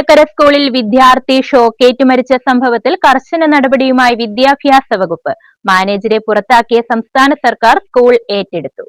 തേവലക്കര സ്കൂളിൽ വിദ്യാർത്ഥി ഷോക്കേറ്റ് മരിച്ച സംഭവത്തിൽ കർശന നടപടിയുമായി വിദ്യാഭ്യാസ വകുപ്പ്. മാനേജരെ പുറത്താക്കിയ സംസ്ഥാന സർക്കാർ സ്കൂൾ ഏറ്റെടുത്തു.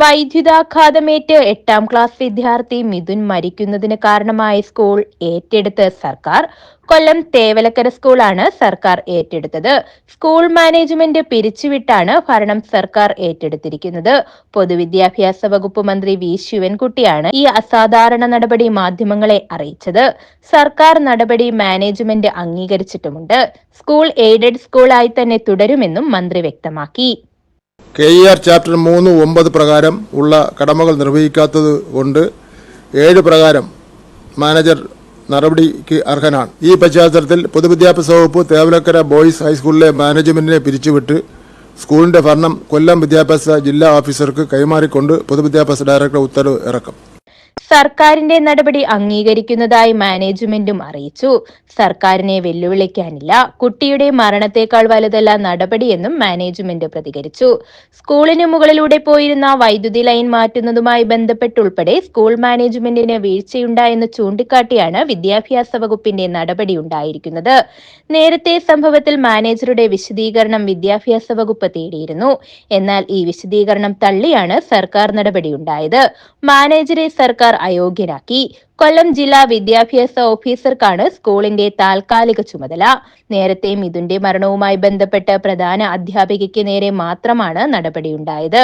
വൈദ്യുതാഘാതമേറ്റ് എട്ടാം ക്ലാസ് വിദ്യാർത്ഥി മിഥുൻ മരിക്കുന്നതിന് കാരണമായ സ്കൂൾ ഏറ്റെടുത്ത് സർക്കാർ. കൊല്ലം തേവലക്കര സ്കൂളാണ് സർക്കാർ ഏറ്റെടുത്തത്. സ്കൂൾ മാനേജ്മെന്റ് പിരിച്ചുവിട്ടാണ് ഭരണം സർക്കാർ ഏറ്റെടുത്തിരിക്കുന്നത്. പൊതുവിദ്യാഭ്യാസ വകുപ്പ് മന്ത്രി വി. ശിവൻകുട്ടിയാണ് ഈ അസാധാരണ നടപടി മാധ്യമങ്ങളെ അറിയിച്ചത്. സർക്കാർ നടപടി മാനേജ്മെന്റ് അംഗീകരിച്ചിട്ടുമുണ്ട്. സ്കൂൾ എയ്ഡഡ് സ്കൂളായി തന്നെ തുടരുമെന്നും മന്ത്രി വ്യക്തമാക്കി. കെ ഇ ആർ ചാപ്റ്റർ മൂന്ന് ഒമ്പത് പ്രകാരം ഉള്ള കടമകൾ നിർവഹിക്കാത്തത് കൊണ്ട് ഏഴ് പ്രകാരം മാനേജർ നടപടിക്ക് അർഹനാണ്. ഈ പശ്ചാത്തലത്തിൽ പൊതുവിദ്യാഭ്യാസ വകുപ്പ് തേവലക്കര ബോയ്സ് ഹൈസ്കൂളിലെ മാനേജ്മെന്റിനെ പിരിച്ചുവിട്ട് സ്കൂളിന്റെ ഭരണം കൊല്ലം വിദ്യാഭ്യാസ ജില്ലാ ഓഫീസർക്ക് കൈമാറിക്കൊണ്ട് പൊതുവിദ്യാഭ്യാസ ഡയറക്ടർ ഉത്തരവ് ഇറക്കും. സർക്കാരിന്റെ നടപടി അംഗീകരിക്കുന്നതായി മാനേജ്മെന്റും അറിയിച്ചു. സർക്കാരിനെ വെല്ലുവിളിക്കാനില്ല. കുട്ടിയുടെ മരണത്തേക്കാൾ വലുതല്ല നടപടിയെന്നും മാനേജ്മെന്റ് പ്രതികരിച്ചു. സ്കൂളിന് മുകളിലൂടെ പോയിരുന്ന വൈദ്യുതി ലൈൻ മാറ്റുന്നതുമായി ബന്ധപ്പെട്ടുൾപ്പെടെ സ്കൂൾ മാനേജ്മെന്റിന് വീഴ്ചയുണ്ടായെന്ന് ചൂണ്ടിക്കാട്ടിയാണ് വിദ്യാഭ്യാസ വകുപ്പിന്റെ നടപടി ഉണ്ടായിരിക്കുന്നത്. നേരത്തെ സംഭവത്തിൽ മാനേജറുടെ വിശദീകരണം വിദ്യാഭ്യാസ വകുപ്പ് തേടിയിരുന്നു. എന്നാൽ ഈ വിശദീകരണം തള്ളിയാണ് സർക്കാർ നടപടിയുണ്ടായത് മാനേജരെ സർക്കാർ അയോഗ്യരാക്കി. കൊല്ലം ജില്ലാ വിദ്യാഭ്യാസ ഓഫീസർക്കാണ് സ്കൂളിന്റെ താൽക്കാലിക ചുമതല. നേരത്തെ മിഥുന്റെ മരണവുമായി ബന്ധപ്പെട്ട് പ്രധാന അധ്യാപികയ്ക്ക് നേരെ മാത്രമാണ് നടപടിയുണ്ടായത്.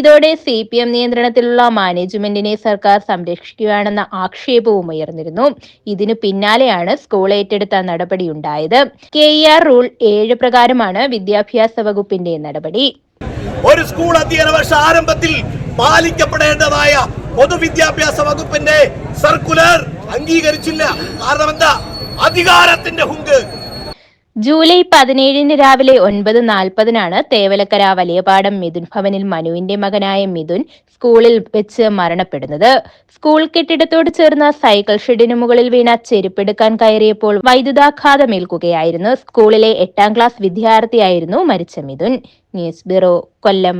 ഇതോടെ സി പി എം നിയന്ത്രണത്തിലുള്ള മാനേജ്മെന്റിനെ സർക്കാർ സംരക്ഷിക്കുകയാണെന്ന ആക്ഷേപവും ഉയർന്നിരുന്നു. ഇതിനു പിന്നാലെയാണ് സ്കൂൾ ഏറ്റെടുത്ത നടപടിയുണ്ടായത്. കെ ഇ ആർ റൂൾ ഏഴ് പ്രകാരമാണ് വിദ്യാഭ്യാസ വകുപ്പിന്റെ നടപടി. ഒരു സ്കൂൾ അധ്യയന വർഷ ആരംഭത്തിൽ പാലിക്കപ്പെടേണ്ടതായ പൊതുവിദ്യാഭ്യാസ വകുപ്പിന്റെ സർക്കുലർ അംഗീകരിച്ചില്ല. കാരണം എന്താ? അധികാരത്തിന്റെ ഹുങ്ക്. ജൂലൈ പതിനേഴിന് രാവിലെ ഒൻപത് നാൽപ്പതിനാണ് തേവലക്കര വലിയപാടം മിഥുൻ ഭവനിൽ മനുവിന്റെ മകനായ മിഥുൻ സ്കൂളിൽ വെച്ച് മരണപ്പെടുന്നത്. സ്കൂൾ കെട്ടിടത്തോട് ചേർന്ന സൈക്കിൾ ഷെഡിന് മുകളിൽ വീണ ചെരുപ്പെടുക്കാൻ കയറിയപ്പോൾ വൈദ്യുതാഘാതമേൽക്കുകയായിരുന്നു സ്കൂളിലെ എട്ടാം ക്ലാസ് വിദ്യാർത്ഥിയായിരുന്നു മരിച്ച മിഥുൻ. ന്യൂസ് ബ്യൂറോ കൊല്ലം.